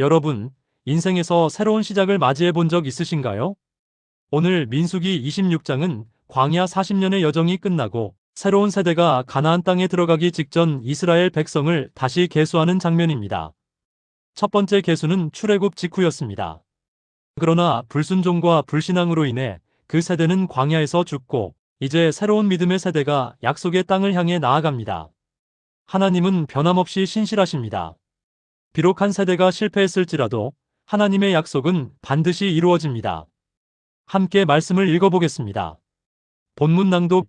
여러분, 인생에서 새로운 시작을 맞이해 본 적 있으신가요? 오늘 민수기 26장은 광야 40년의 여정이 끝나고 새로운 세대가 가나안 땅에 들어가기 직전 이스라엘 백성을 다시 계수하는 장면입니다. 첫 번째 계수는 출애굽 직후였습니다. 그러나 불순종과 불신앙으로 인해 그 세대는 광야에서 죽고 이제 새로운 믿음의 세대가 약속의 땅을 향해 나아갑니다. 하나님은 변함없이 신실하십니다. 비록 한 세대가 실패했을지라도 하나님의 약속은 반드시 이루어집니다. 함께 말씀을 읽어보겠습니다. 본문 낭독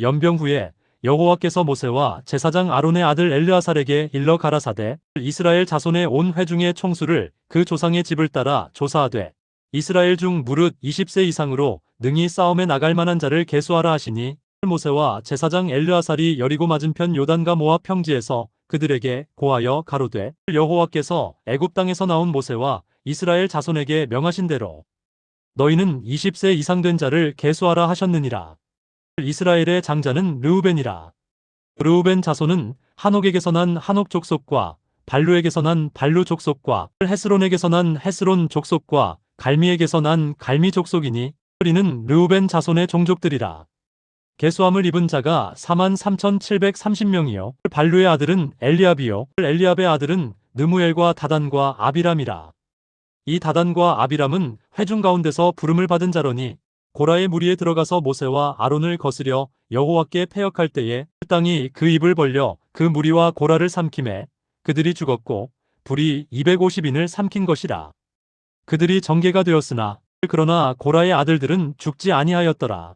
연병 후에 여호와께서 모세와 제사장 아론의 아들 엘르아살에게 일러 가라사대 이스라엘 자손의 온 회중의 총수를 그 조상의 집을 따라 조사하되 이스라엘 중 무릇 20세 이상으로 능히 싸움에 나갈 만한 자를 계수하라 하시니 모세와 제사장 엘르아살이 여리고 맞은편 요단과 모압 평지에서 그들에게 고하여 가로되 여호와께서 애굽 땅에서 나온 모세와 이스라엘 자손에게 명하신 대로 너희는 20세 이상 된 자를 계수하라 하셨느니라. 이스라엘의 장자는 르우벤이라. 르우벤 자손은 한옥에게서 난 한옥 족속과 발루에게서 난 발루 족속과 헤스론에게서 난 헤스론 족속과 갈미에게서 난 갈미 족속이니 우리는 르우벤 자손의 종족들이라. 계수함을 입은 자가 43,730명이요. 발루의 아들은 엘리압이요. 엘리압의 아들은 느무엘과 다단과 아비람이라. 이 다단과 아비람은 회중 가운데서 부름을 받은 자로니 고라의 무리에 들어가서 모세와 아론을 거스려 여호와께 패역할 때에 땅이 그 입을 벌려 그 무리와 고라를 삼킴에 그들이 죽었고 불이 250인을 삼킨 것이라. 그들이 정계가 되었으나 그러나 고라의 아들들은 죽지 아니하였더라.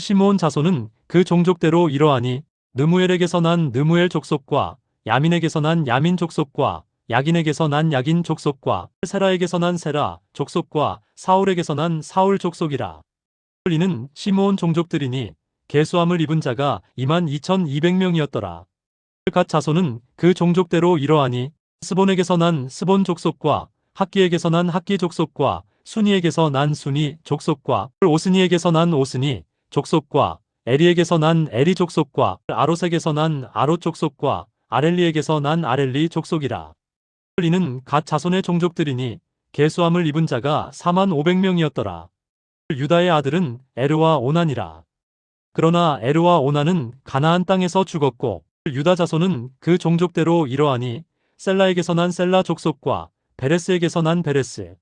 시므온 자손은 그 종족대로 이러하니 느무엘에게서 난 느무엘 족속과 야민에게서 난 야민 족속과 야긴에게서 난 야긴 족속과 세라에게서 난 세라 족속과 사울에게서 난 사울 족속이라. 이는 시므온 종족들이니 계수함을 입은 자가 2만 2,200명이었더라. 갓 자손은 그 종족대로 이러하니 스본에게서 난 스본 족속과 학기에게서 난 학기 족속과 순이에게서 난 순이 족속과 오스니에게서 난 오스니 족속과 에리에게서 난 에리 족속과 아롯에게서 난 아롯 족속과 아렐리에게서 난 아렐리 족속이라. 이는 갓 자손의 종족들이니 계수함을 입은 자가 4만 500명이었더라. 유다의 아들은 에르와 오난이라. 그러나 에르와 오난은 가나안 땅에서 죽었고 유다 자손은 그 종족대로 이러하니 셀라에게서 난 셀라 족속과 베레스에게서 난 베레스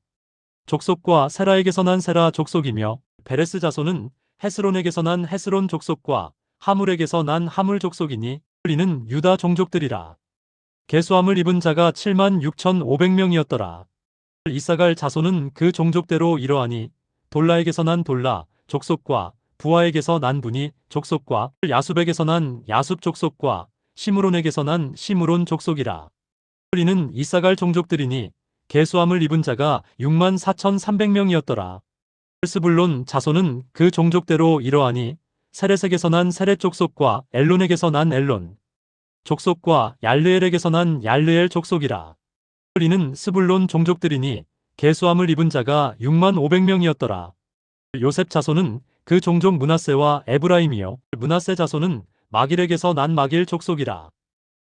족속과 세라에게서 난 세라 족속이며 베레스 자손은 헤스론에게서 난 헤스론 족속과 하물에게서 난 하물 족속이니 이는 유다 종족들이라. 계수함을 입은 자가 7만 6,500명이었더라. 이사갈 자손은 그 종족대로 이러하니 돌라에게서 난 돌라 족속과 부하에게서 난 분이 족속과 야숲에게서 난 야숲 족속과 시므론에게서 난 시므론 족속이라. 이는 이사갈 종족들이니 계수함을 입은 자가 6만 4,300명이었더라. 스불론 자손은 그 종족대로 이러하니 세레색에서 난 세레 족속과 엘론에게서 난 엘론 족속과 얄르엘에게서 난 얄르엘 족속이라. 이는 스불론 종족들이니 계수함을 입은 자가 6만 500명이었더라. 요셉 자손은 그 종족 문하세와 에브라임이요. 문하세 자손은 마길에게서 난 마길 족속이라.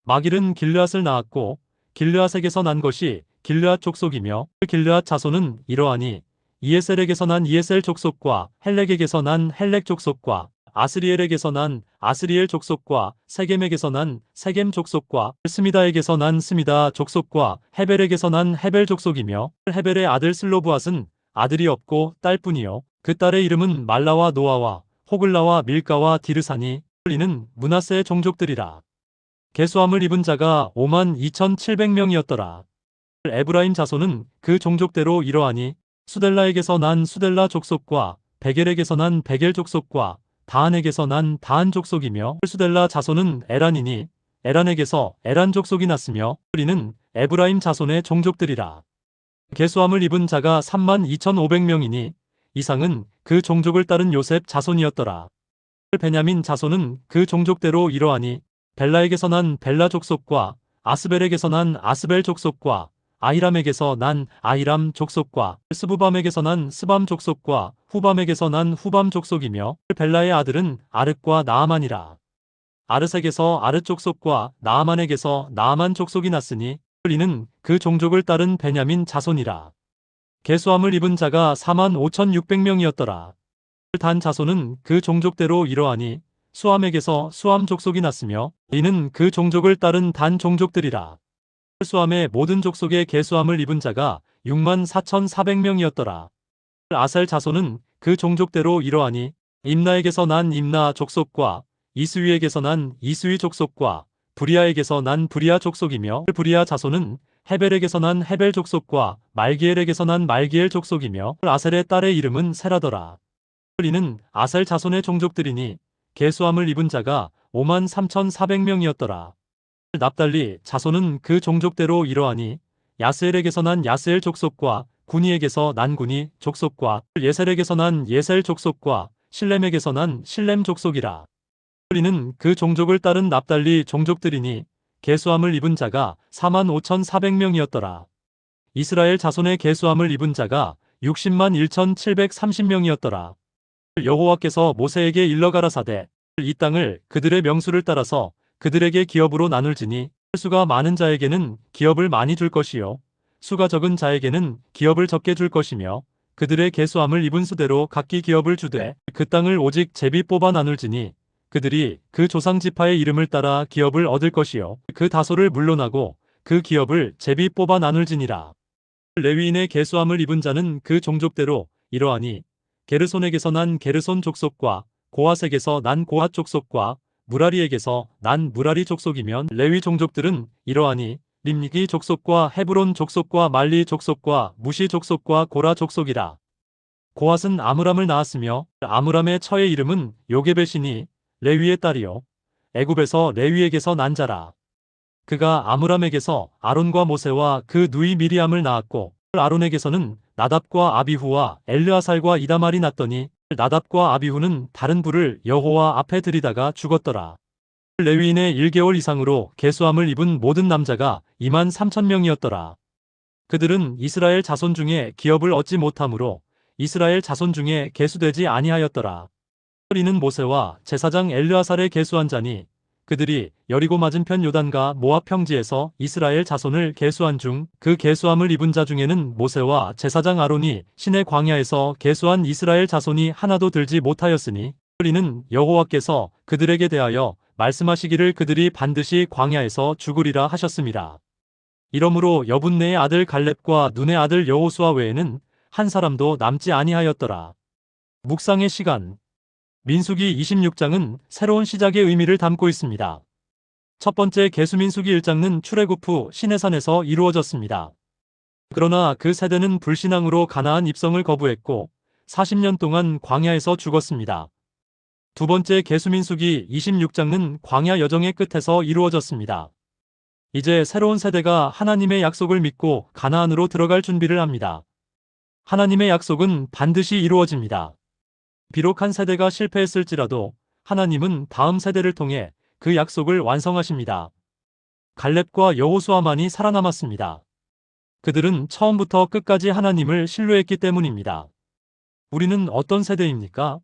마길은 길르앗을 낳았고 길르앗에게서 난 것이 길르앗 족속이며 길르앗 자손은 이러하니 이에셀에게서 난 이에셀 족속과 헬렉에게서 난 헬렉 족속과 아스리엘에게서 난 아스리엘 족속과 세겜에게서 난 세겜 족속과 스미다에게서 난 스미다 족속과 헤벨에게서 난 헤벨 족속이며 헤벨의 아들 슬로브앗은 아들이 없고 딸뿐이요. 그 딸의 이름은 말라와 노아와 호글라와 밀가와 디르사니 이는 문하세의 종족들이라. 계수함을 입은 자가 5만 2,700명이었더라. 에브라임 자손은 그 종족대로 이러하니 수델라에게서 난 수델라 족속과 베겔에게서 난 베겔 족속과 다한에게서 난 다한 족속이며 수델라 자손은 에란이니 에란에게서 에란 족속이 났으며 우리는 에브라임 자손의 종족들이라. 계수함을 입은 자가 3만 2,500명이니 이상은 그 종족을 따른 요셉 자손이었더라. 베냐민 자손은 그 종족대로 이러하니 벨라에게서 난 벨라 족속과 아스벨에게서 난 아스벨 족속과 아히람에게서 난 아히람 족속과 스부밤에게서 난 스밤 족속과 후밤에게서 난 후밤 족속이며 벨라의 아들은 아르과 나아만이라. 아르색에서 아르 족속과 나아만에게서 나아만 족속이 났으니 이는 그 종족을 따른 베냐민 자손이라. 개수함을 입은 자가 4만 5,600명이었더라. 단 자손은 그 종족대로 이러하니 수함에게서 수함 족속이 났으며 이는 그 종족을 따른 단 종족들이라. 수함의 모든 족속의 개수함을 입은 자가 6만 4,400명이었더라. 아셀 자손은 그 종족대로 이러하니 임나에게서 난 임나 족속과 이스위에게서 난 이스위 족속과 부리아에게서 난 부리아 족속이며 부리아 자손은 헤벨에게서 난 헤벨 족속과 말기엘에게서 난 말기엘 족속이며 아셀의 딸의 이름은 세라더라. 이는 아셀 자손의 종족들이니 개수함을 입은 자가 5만 3,400명이었더라. 납달리 자손은 그 종족대로 이러하니 야스엘에게서 난 야스엘 족속과 구니에게서 난 구니 족속과 예셀에게서 난 예셀 족속과 실렘에게서 난 실렘 족속이라. 이는 그 종족을 따른 납달리 종족들이니 개수함을 입은 자가 4만 5,400명이었더라. 이스라엘 자손의 개수함을 입은 자가 60만 1,730명이었더라. 여호와께서 모세에게 일러 가라사대 이 땅을 그들의 명수를 따라서 그들에게 기업으로 나눌지니 수가 많은 자에게는 기업을 많이 줄 것이요. 수가 적은 자에게는 기업을 적게 줄 것이며 그들의 개수함을 입은 수대로 각기 기업을 주되 그 땅을 오직 제비 뽑아 나눌지니 그들이 그 조상 지파의 이름을 따라 기업을 얻을 것이요. 그 다소를 물러나고 그 기업을 제비 뽑아 나눌지니라. 레위인의 개수함을 입은 자는 그 종족대로 이러하니 게르손에게서 난 게르손 족속과 고핫에게서 난 고핫 족속과 무라리에게서 난 무라리 족속이면 레위 종족들은 이러하니 림니기 족속과 헤브론 족속과 말리 족속과 무시 족속과 고라 족속이라. 고핫은 아므람을 낳았으며 아므람의 처의 이름은 요게벳이니 레위의 딸이요 애굽에서 레위에게서 난 자라. 그가 아므람에게서 아론과 모세와 그 누이 미리암을 낳았고 아론에게서는 나답과 아비후와 엘르아살과 이다말이 났더니 나답과 아비후는 다른 불을 여호와 앞에 들이다가 죽었더라. 레위인의 1개월 이상으로 개수함을 입은 모든 남자가 2만 3천 명이었더라. 그들은 이스라엘 자손 중에 기업을 얻지 못하므로 이스라엘 자손 중에 개수되지 아니하였더라. 이는 모세와 제사장 엘르아살의 개수한 자니 그들이 여리고 맞은편 요단과 모압 평지에서 이스라엘 자손을 계수한 중그 계수함을 입은 자 중에는 모세와 제사장 아론이 신의 광야에서 계수한 이스라엘 자손이 하나도 들지 못하였으니 이는 여호와께서 그들에게 대하여 말씀하시기를 그들이 반드시 광야에서 죽으리라 하셨습니다. 이러므로 여분네의 아들 갈렙과 눈의 아들 여호수아 외에는 한 사람도 남지 아니하였더라. 묵상의 시간 민수기 26장은 새로운 시작의 의미를 담고 있습니다. 첫 번째 개수민수기 1장은 출애굽 후 시내산에서 이루어졌습니다. 그러나 그 세대는 불신앙으로 가나안 입성을 거부했고 40년 동안 광야에서 죽었습니다. 두 번째 개수민수기 26장은 광야 여정의 끝에서 이루어졌습니다. 이제 새로운 세대가 하나님의 약속을 믿고 가나안으로 들어갈 준비를 합니다. 하나님의 약속은 반드시 이루어집니다. 비록 한 세대가 실패했을지라도 하나님은 다음 세대를 통해 그 약속을 완성하십니다. 갈렙과 여호수아만이 살아남았습니다. 그들은 처음부터 끝까지 하나님을 신뢰했기 때문입니다. 우리는 어떤 세대입니까?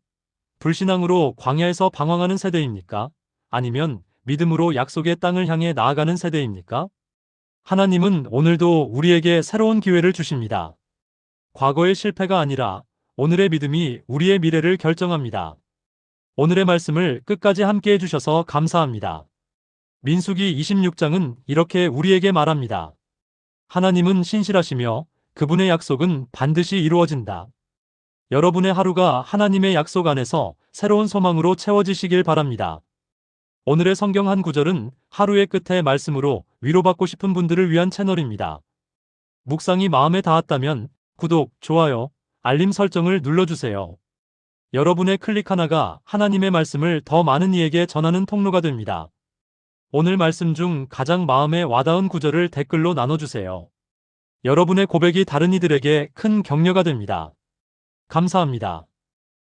불신앙으로 광야에서 방황하는 세대입니까? 아니면 믿음으로 약속의 땅을 향해 나아가는 세대입니까? 하나님은 오늘도 우리에게 새로운 기회를 주십니다. 과거의 실패가 아니라 오늘의 믿음이 우리의 미래를 결정합니다. 오늘의 말씀을 끝까지 함께 해주셔서 감사합니다. 민수기 26장은 이렇게 우리에게 말합니다. 하나님은 신실하시며 그분의 약속은 반드시 이루어진다. 여러분의 하루가 하나님의 약속 안에서 새로운 소망으로 채워지시길 바랍니다. 오늘의 성경 한 구절은 하루의 끝의 말씀으로 위로받고 싶은 분들을 위한 채널입니다. 묵상이 마음에 닿았다면 구독, 좋아요, 알림 설정을 눌러주세요. 여러분의 클릭 하나가 하나님의 말씀을 더 많은 이에게 전하는 통로가 됩니다. 오늘 말씀 중 가장 마음에 와닿은 구절을 댓글로 나눠주세요. 여러분의 고백이 다른 이들에게 큰 격려가 됩니다. 감사합니다.